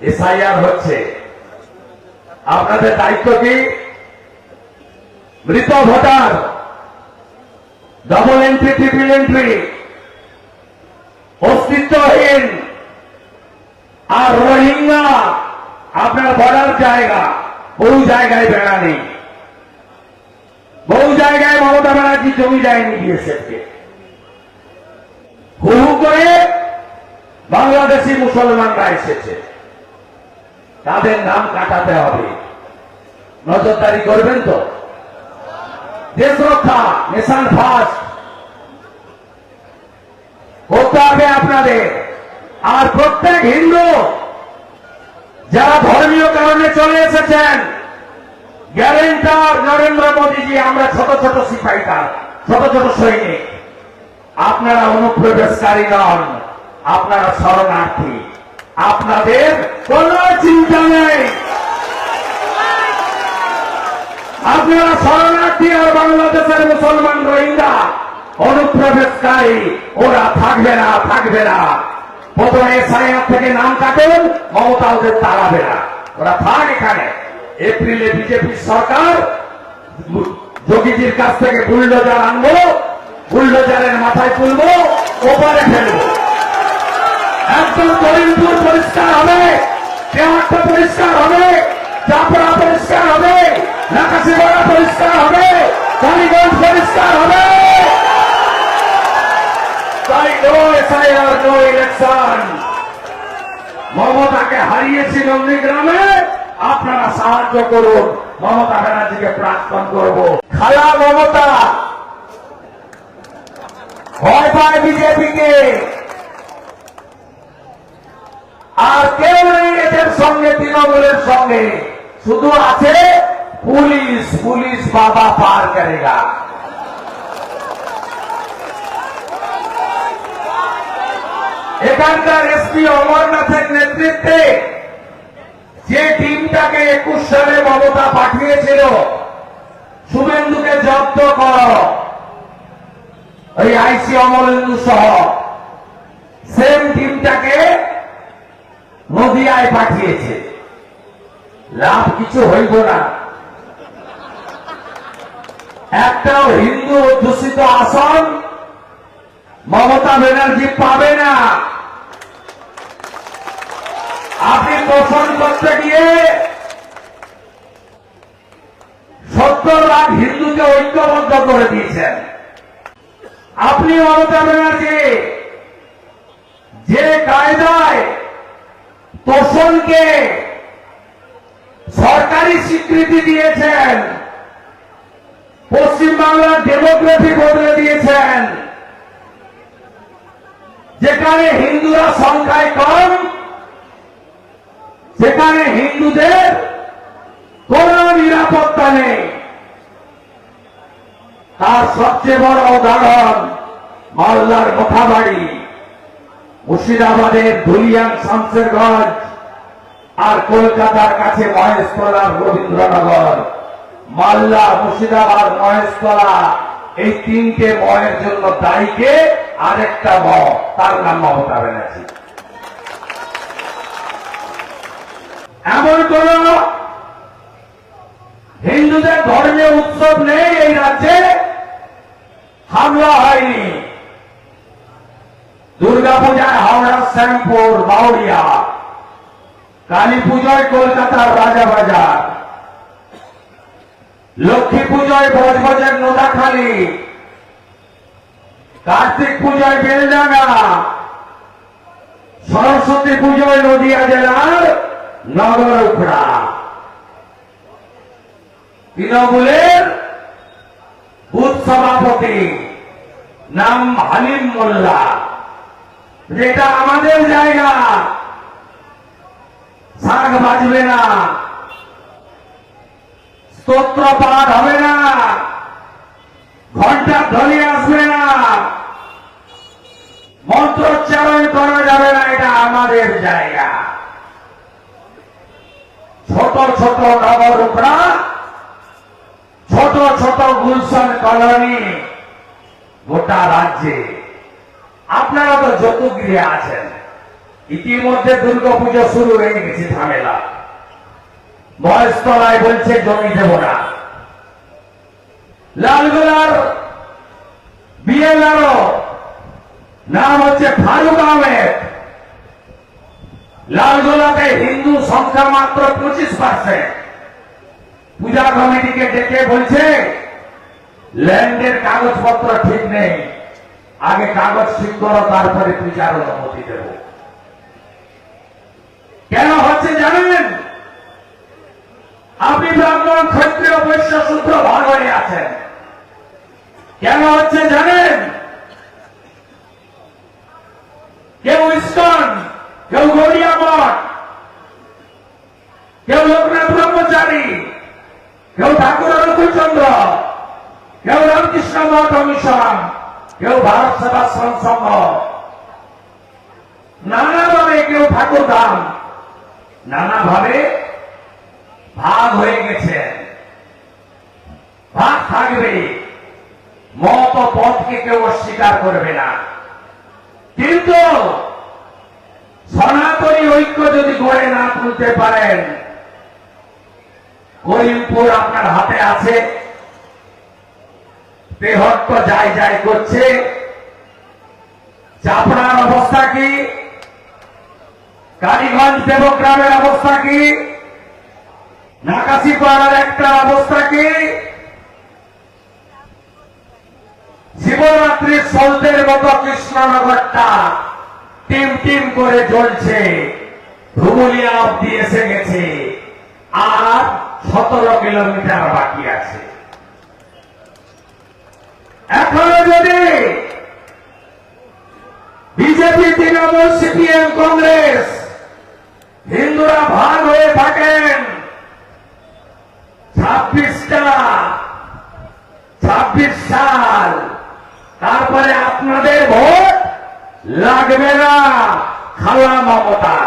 SIR হচ্ছে। আপনাদের দায়িত্ব কি? মৃত voter double entry triple entry অস্তিত্বহীন, আর রোহিঙ্গা, আপনার বর্ডার জায়গা, বহু জায়গায় বেড়া নেই বহু জায়গায় মমতা ব্যানার্জি জমি দেয়নি বিএসএফকে। হু হু করে বাংলাদেশি মুসলমানরা এসেছে। তাদের নাম কাটাতে হবে। নজরদারি করবেন তো? দেশ রক্ষা নেশান ফার্স্ট করতে হবে আপনাদের। আর প্রত্যেক হিন্দু, যারা ধর্মীয় কারণে চলে এসেছেন, গ্যারেন্টার নরেন্দ্র মোদীজি, আমরা ছোট ছোট সিপাহিটা ছোট ছোট সৈনিক। আপনারা অনুপ্রবেশকারী নন, আপনারা শরণার্থী। আপনাদের কোন চিন্তা নেই। আপনারা শরণার্থী আর বাংলাদেশের মুসলমান রোহিঙ্গা, অনুপ্রবেশকারী, ওরা থাকবে না থাকবে না। প্রথমে এসআইআর থেকে নাম কাটেন মমতা ওদের তাড়াবে না। ওরা থাক এখানে। এপ্রিলে বিজেপি সরকার যোগীজির কাছ থেকে বুলডোজার আনব, বুলডোজারের মাথায় তুলবো, ওপারে ফেলব। একদম করিমপুর পরিষ্কার হবে দেওয়ারটা পরিষ্কার হবে চাপড়া পরিষ্কার হবে, নাকাশিগড়া পরিষ্কার হবে, কালীগঞ্জ পরিষ্কার হবে। মমতাকে হারিয়েছি নন্দীগ্রামে আপনারা সাহায্য করুন, মমতা ব্যানার্জিকে প্রার্থন করব। খালা মমতা, ভয় পায় বিজেপিকে। আর কেউ নেই এদের সঙ্গে, তৃণমূলের সঙ্গে। শুধু আছে পুলিশ পুলিশ বাবা পার করেগা। এখানকার এসপি অমরনাথের নেতৃত্বে যে টিমটাকে একুশ সালে মমতা পাঠিয়েছিল, শুভেন্দুকে জব্দ কর। ওই আইসি অমরেন্দু সহ। সেম টিমটাকে নদিয়ায় পাঠিয়েছে। লাভ কিছু হইব না। একটাও হিন্দু অধ্যুষিত আসন মমতা ব্যানার্জি পাবে না। আপনি পোষণ করতে গিয়ে সত্তর লাখ হিন্দুকে ঐক্যবদ্ধ করে দিয়েছেন। আপনি মমতা ব্যানার্জি, যে কায়দায় তোষণকে সরকারি স্বীকৃতি দিয়েছেন। পশ্চিমবাংলার ডেমোক্রেসি বদলে দিয়েছেন। যেখানে হিন্দুরা সংখ্যায় কম, সেখানে হিন্দুদের কোন নিরাপত্তা নেই। তার সবচেয়ে বড় উদাহরণ মালদার মোথাবাড়ি মুর্শিদাবাদের ধুলিয়ান শামসেরগঞ্জ আর কলকাতার কাছে মহেশতলার রবীন্দ্রনগর। মালদা, মুর্শিদাবাদ, মহেশতলা, এই তিনটে ময়ের জন্য দায়ীকে আরেকটা ম, তার নাম মমতা ব্যানার্জি। এমন কোন হিন্দুদের ধর্মীয় উৎসব নেই এই রাজ্যে শ্যামপুর বাউরিয়া কালী পুজোয় কলকাতার রাজাবাজার লক্ষ্মী পুজোয় বজবজের নোদাখালী। কার্তিক পুজোয় বেলডাঙ্গা। সরস্বতী পুজোয় নদিয়া জেলার নগর উখড়া। তৃণমূলের বুথ সভাপতি নাম হালিম মোল্লা। যেটা আমাদের জায়গা। শাক বাজবে না। স্তোত্র পাঠ হবে না। ঘণ্টা ধ্বনি আসবে না। মন্ত্রোচ্চারণ করা যাবে না, এটা আমাদের জায়গা। ছোট ছোট নবরূপরা ছোট ছোট গুলশন কলোনি গোটা রাজ্যে। আপনারা তো যত গৃহে আছেন। ইতিমধ্যে দুর্গাপুজো শুরু হয়ে গেছে ঝামেলা। মহেশতলায় বলছে জমি দেব না। লালগোলার বিএলআরও নাম হচ্ছে ফারুক আহমেদ। লালগোলাতে হিন্দু সংখ্যা মাত্র পঁচিশ পার্সেন্ট পূজা কমিটিকে ডেকে বলছে, ল্যান্ডের কাগজপত্র ঠিক নেই। আগে কাগজ ঠিক করো, তারপরে পূজার অনুমতি দেব। কেন হচ্ছে জানেন? আপনি ব্রাহ্মণ ক্ষত্রিয় বৈশ্য শুদ্ধ ভাগ আছেন। কেন হচ্ছে জানেন? কেউ ইস্কন কেউ গড়িয়া কেউ ভারত সেবাশ্রম সংঘ নানাভাবে কেউ ঠাকুর ধাম নানাভাবে ভাগ হয়ে গেছেন ভাগ থাকবে। মত পথকে কেউ অস্বীকার করবে না। কিন্তু সনাতনী ঐক্য যদি গড়ে না তুলতে পারেন, করিমপুর আপনার হাতে আছে। তেহট্ট যাই যাই করছে। চাপড়ার অবস্থা কি? কালীগঞ্জ দেবগ্রামের অবস্থা কি? নাকাশি পাড়ার একটা অবস্থা কি? শিবরাত্রির সলতের মতো কৃষ্ণনগরটা টিম টিম করে জ্বলছে। ধুমুলিয়া অব্দি এসে গেছে। আর সতেরো কিলোমিটার বাকি আছে। এখনও যদি বিজেপি, তৃণমূল, সিপিএম, কংগ্রেস হিন্দুরা ভাগ হয়ে থাকেন, ছাব্বিশটা, ছাব্বিশ সাল, তারপরে আপনাদের ভোট লাগবে না, খালা মমতা